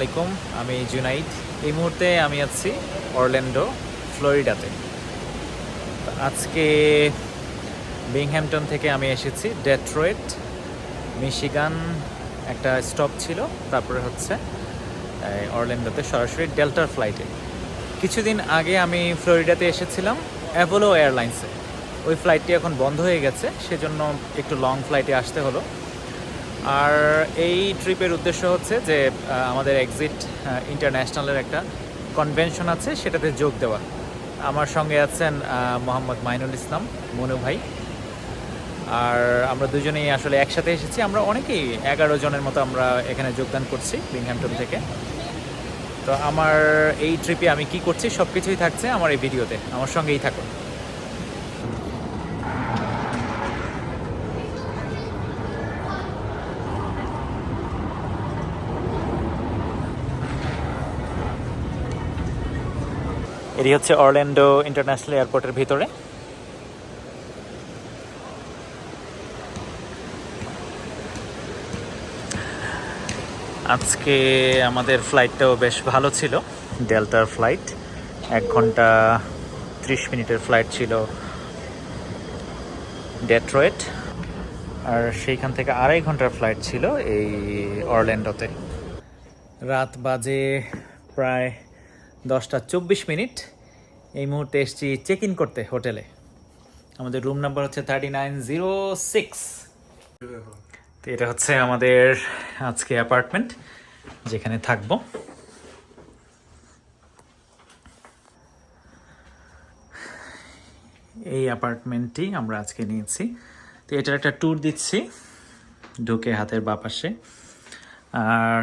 আলাইকুম, আমি জুনাইদ। এই মুহূর্তে আমি আছি অরল্যান্ডো, ফ্লোরিডাতে। আজকে বিংহ্যামটন থেকে আমি এসেছি, ডেট্রয়েট, মিশিগান একটা স্টপ ছিল, তারপরে হচ্ছে অরল্যান্ডোতে সরাসরি ডেল্টার ফ্লাইটে। কিছুদিন আগে আমি ফ্লোরিডাতে এসেছিলাম, অ্যাভোলো এয়ারলাইন্সে। ওই ফ্লাইটটি এখন বন্ধ হয়ে গেছে, সেজন্য একটু লং ফ্লাইটে আসতে হলো। আর এই ট্রিপের উদ্দেশ্য হচ্ছে যে আমাদের এক্সিট ইন্টারন্যাশনালের একটা কনভেনশন আছে, সেটাতে যোগ দেওয়া। আমার সঙ্গে আছেন মোহাম্মদ মাইনুল ইসলাম, মনু ভাই। আর আমরা দুজনেই আসলে একসাথে এসেছি। আমরা অনেকেই, এগারো জনের মতো আমরা এখানে যোগদান করছি বিংহ্যামটন থেকে। তো আমার এই ট্রিপে আমি কি করছি সব কিছুই থাকছে আমার এই ভিডিওতে আমার সঙ্গেই থাকুন। এটি হচ্ছে অরল্যান্ডো ইন্টারন্যাশনাল এয়ারপোর্টের ভিতরে। আজকে আমাদের ফ্লাইটটাও বেশ ভালো ছিল। ডেল্টার ফ্লাইট, এক ঘণ্টা ত্রিশ মিনিটের ফ্লাইট ছিল ডেট্রয়েট। আর সেইখান থেকে আড়াই ঘণ্টার ফ্লাইট ছিল এই অরল্যান্ডোতে। রাত বাজে প্রায় দশটা চব্বিশ মিনিট। এই মুহূর্তে এসছি চেক ইন করতে হোটেলে। আমাদের রুম নাম্বার হচ্ছে থার্টি নাইন জিরো সিক্স তো এটা হচ্ছে আমাদের আজকে অ্যাপার্টমেন্ট যেখানে থাকব। এই অ্যাপার্টমেন্টটি আমরা আজকে নিয়েছি। তো এটার একটা ট্যুর দিচ্ছি, ঢুকে হাতের বাপাশে আর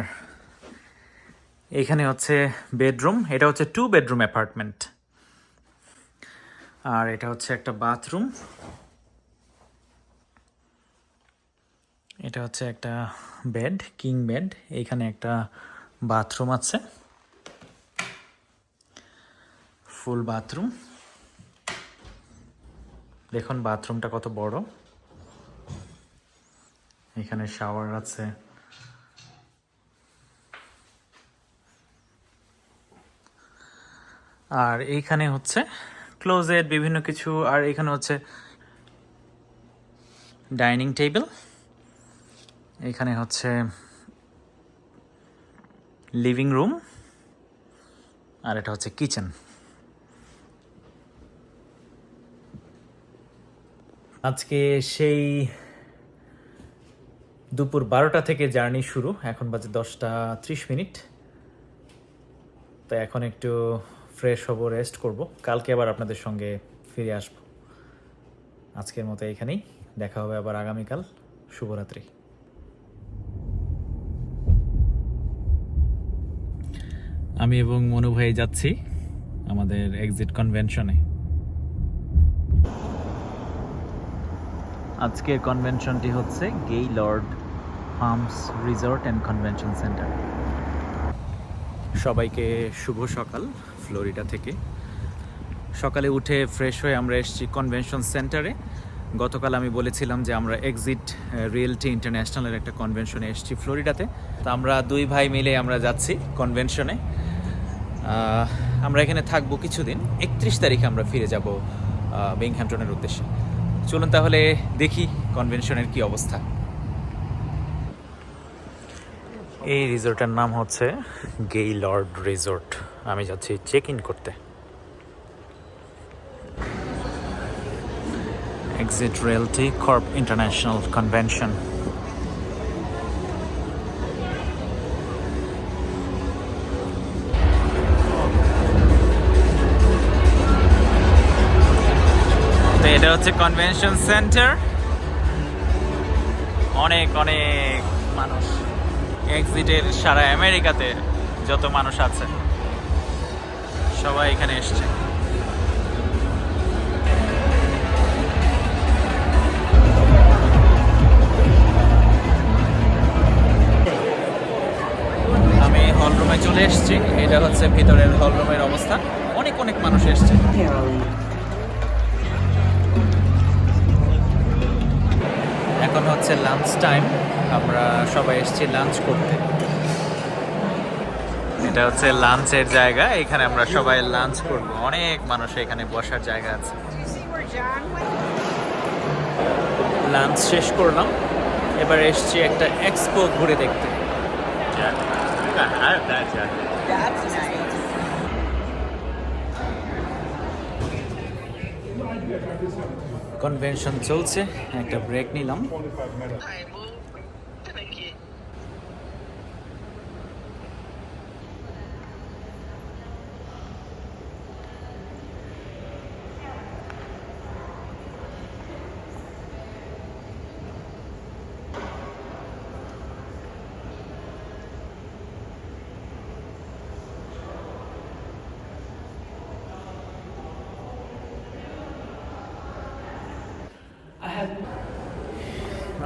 এখানে হচ্ছে বেডরুম, এটা হচ্ছে টু বেডরুম অ্যাপার্টমেন্ট আর এটা হচ্ছে একটা বাথরুম এটা হচ্ছে একটা বেড কিং বেড এখানে একটা বাথরুম আছে। ফুল বাথরুম দেখুন বাথরুমটা কত বড়। এখানে শাওয়ার আছে। আর এইখানে হচ্ছে ক্লোজেট বিভিন্ন কিছু, আর এখানে হচ্ছে ডাইনিং টেবিল এখানে হচ্ছে লিভিং রুম আর এটা হচ্ছে কিচেন আজকে সেই দুপুর বারোটা থেকে জার্নি শুরু, এখন বাজে দশটা ত্রিশ মিনিট। তো এখন একটু ফ্রেশ হব, রেস্ট করব। কালকে আবার আপনাদের সঙ্গে ফিরে আসব। আজকের মতো এখানেই দেখা হবে আবার আগামীকাল। শুভরাত্রি। আমি এবং মনু ভাই যাচ্ছি আমাদের এক্সিট কনভেনশনে আজকের কনভেনশনটি হচ্ছে গেই Lord farms resort and convention centre সবাইকে শুভ সকাল। ফ্লোরিডা থেকে। সকালে উঠে ফ্রেশ হয়ে আমরা এসেছি কনভেনশন সেন্টারে গতকাল আমি বলেছিলাম যে আমরা এক্সিট রিয়েলটি ইন্টারন্যাশনালের একটা কনভেনশনে এসেছি ফ্লোরিডাতে। তো আমরা দুই ভাই মিলে আমরা যাচ্ছি কনভেনশনে আমরা এখানে থাকব কিছুদিন। একত্রিশ তারিখে আমরা ফিরে যাব বিংহ্যামটনের উদ্দেশ্যে। চলুন তাহলে দেখি কনভেনশনের কি অবস্থা। এই রিসোর্টের নাম হচ্ছে গেই লর্ড রিসোর্ট আমি যাচ্ছি চেক ইন করতে। Exit realty corp international convention এটা হচ্ছে কনভেনশন সেন্টার অনেক অনেক মানুষ। এক্সিটের সারা আমেরিকাতে যত মানুষ আছে। সবাই এখানে এসছে। আমি হলরুমে চলে এসেছি। এটা হচ্ছে ভিতরের হলরুমের অবস্থা। অনেক অনেক মানুষ এসছে। এখন হচ্ছে লাঞ্চ টাইম আমরা সবাই এসছি লাঞ্চ করতে। এটা হচ্ছে লাঞ্চের জায়গা, এখানে আমরা সবাই লাঞ্চ করব। অনেক মানুষ এখানে বসার জায়গা আছে? লাঞ্চ শেষ করলাম। এবার এসছি একটা এক্সপো ঘুরে দেখতে। কনভেনশন চলছে, একটা ব্রেক নিলাম।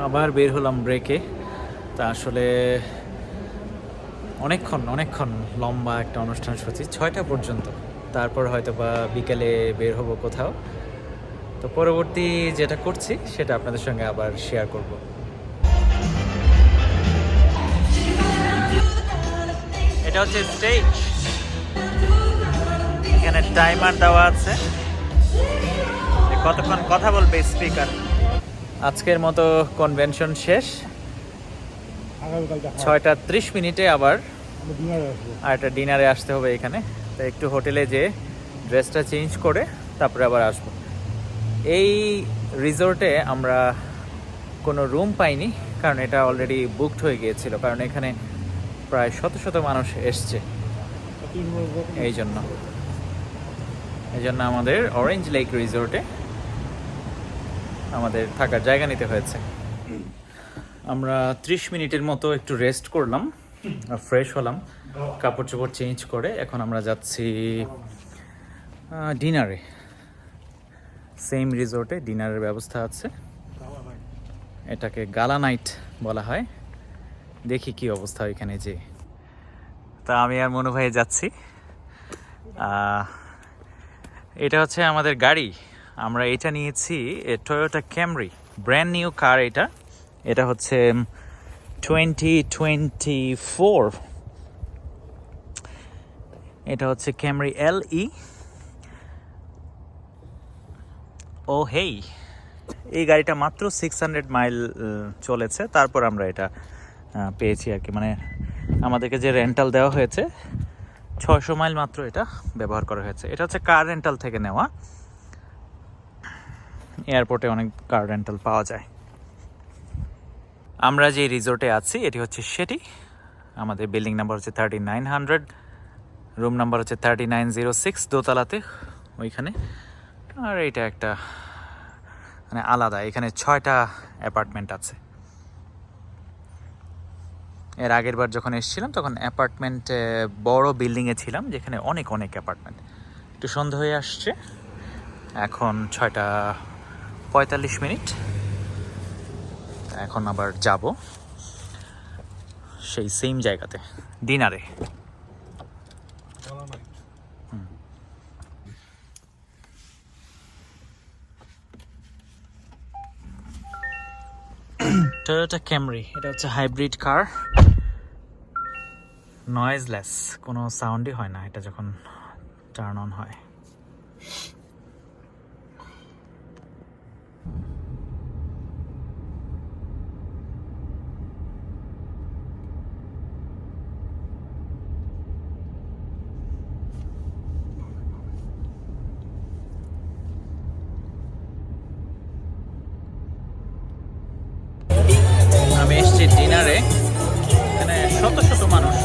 আবার বের হলাম ব্রেকে তা আসলে অনেকক্ষণ অনেকক্ষণ লম্বা একটা অনুষ্ঠান সূচি ছয়টা পর্যন্ত। তারপর হয়তো বা বিকেলে বের হব কোথাও। তো পরবর্তী যেটা করছি, সেটা আপনাদের সঙ্গে আবার শেয়ার করব। এটা হচ্ছে স্টেজ এখানে টাইমার দেওয়া আছে। কতক্ষণ কথা বলবে স্পিকার আজকের মতো কনভেনশন শেষ। ছয়টা ত্রিশ মিনিটে আবার আর একটা ডিনারে আসতে হবে এখানে। তো একটু হোটেলে যেয়ে ড্রেসটা চেঞ্জ করে তারপরে আবার আসব। এই রিসোর্টে আমরা কোনো রুম পাইনি কারণ এটা অলরেডি বুকড হয়ে গিয়েছিল কারণ এখানে প্রায় শত শত মানুষ এসছে। এই জন্য। এই জন্য আমাদের অরেঞ্জ লেক রিসোর্টে আমাদের থাকার জায়গা নিতে হয়েছে। আমরা ত্রিশ মিনিটের মতো একটু রেস্ট করলাম ফ্রেশ হলাম, কাপড় চোপড় চেঞ্জ করে এখন আমরা যাচ্ছি ডিনারে সেম রিসোর্টে ডিনারের ব্যবস্থা আছে। এটাকে গালা নাইট বলা হয়। দেখি কি অবস্থা ওইখানে যে। তা আমি আর মনু ভাই যাচ্ছি। এটা হচ্ছে আমাদের গাড়ি। আমরা এটা নিয়েছি Toyota Camry brand new car এটা। এটা হচ্ছে টোয়েন্টি টোয়েন্টি ফোর এটা হচ্ছে ক্যামরি এল ই ও হেই, এই গাড়িটা মাত্র সিক্স হান্ড্রেড মাইল চলেছে। তারপর আমরা এটা পেয়েছি আর কি। মানে আমাদেরকে যে রেন্টাল দেওয়া হয়েছে, ছয়শো মাইল মাত্র এটা ব্যবহার করা হয়েছে। এটা হচ্ছে কার রেন্টাল থেকে নেওয়া। এয়ারপোর্টে অনেক কার রেন্টাল পাওয়া যায়। আমরা যে রিসোর্টে আছি, এটি হচ্ছে সেটি। আমাদের বিল্ডিং নাম্বার হচ্ছে thirty nine hundred room number হচ্ছে থার্টি নাইন জিরো সিক্স দোতলাতে ওইখানে। আর এটা একটা মানে আলাদা, এখানে ছয়টা অ্যাপার্টমেন্ট আছে। এর আগের বার যখন এসেছিলাম, তখন অ্যাপার্টমেন্টে বড় বিল্ডিংয়ে ছিলাম, যেখানে অনেক অনেক অ্যাপার্টমেন্ট একটু সন্ধ্যা হয়ে আসছে, এখন ছয়টা পঁয়তাল্লিশ মিনিট। এখন আবার যাব সেই সেম জায়গাতে, ডিনারে। টয়োটা ক্যামরি এটা হচ্ছে হাইব্রিড কার নয়েজলেস কোনো সাউন্ডই হয় না, এটা যখন টার্ন অন হয়। শত শত মানুষ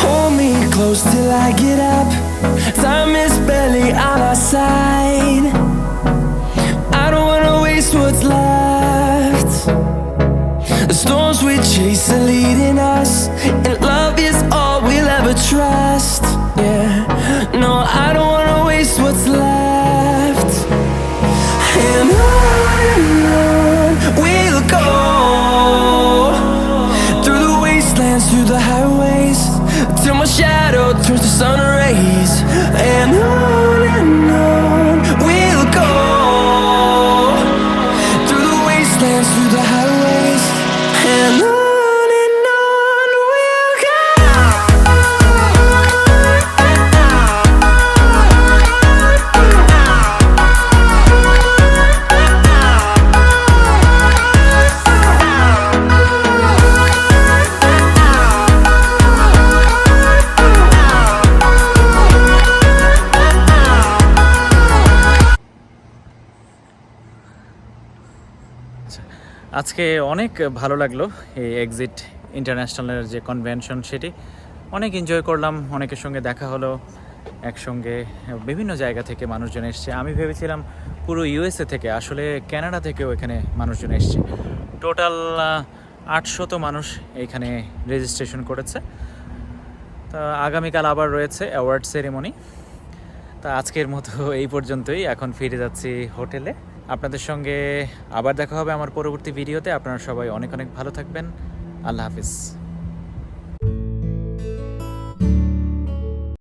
Hold me close till I get up. Time is barely on our side. I don't wanna waste what's left. The storms we chase are leading us, and love is all trust. Yeah, no, I don't wanna waste what's আজকে অনেক ভালো লাগল এই exit ইন্টারন্যাশনালের যে convention সেটি। অনেক enjoy করলাম, অনেকের সঙ্গে দেখা হলো, একসঙ্গে বিভিন্ন জায়গা থেকে মানুষজন এসছে। আমি ভেবেছিলাম পুরো ইউএসএ থেকে, আসলে কানাডা থেকেও এখানে মানুষজন এসছে। টোটাল আটশত মানুষ এখানে রেজিস্ট্রেশন করেছে। তা আগামীকাল আবার রয়েছে অ্যাওয়ার্ড সেরেমনি তা আজকের মতো এই পর্যন্তই। এখন ফিরে যাচ্ছি হোটেলে। আপনাদের সঙ্গে আবার দেখা হবে আমার পরবর্তী ভিডিওতে। আপনারা সবাই অনেক অনেক ভালো থাকবেন। আল্লাহ হাফিজ।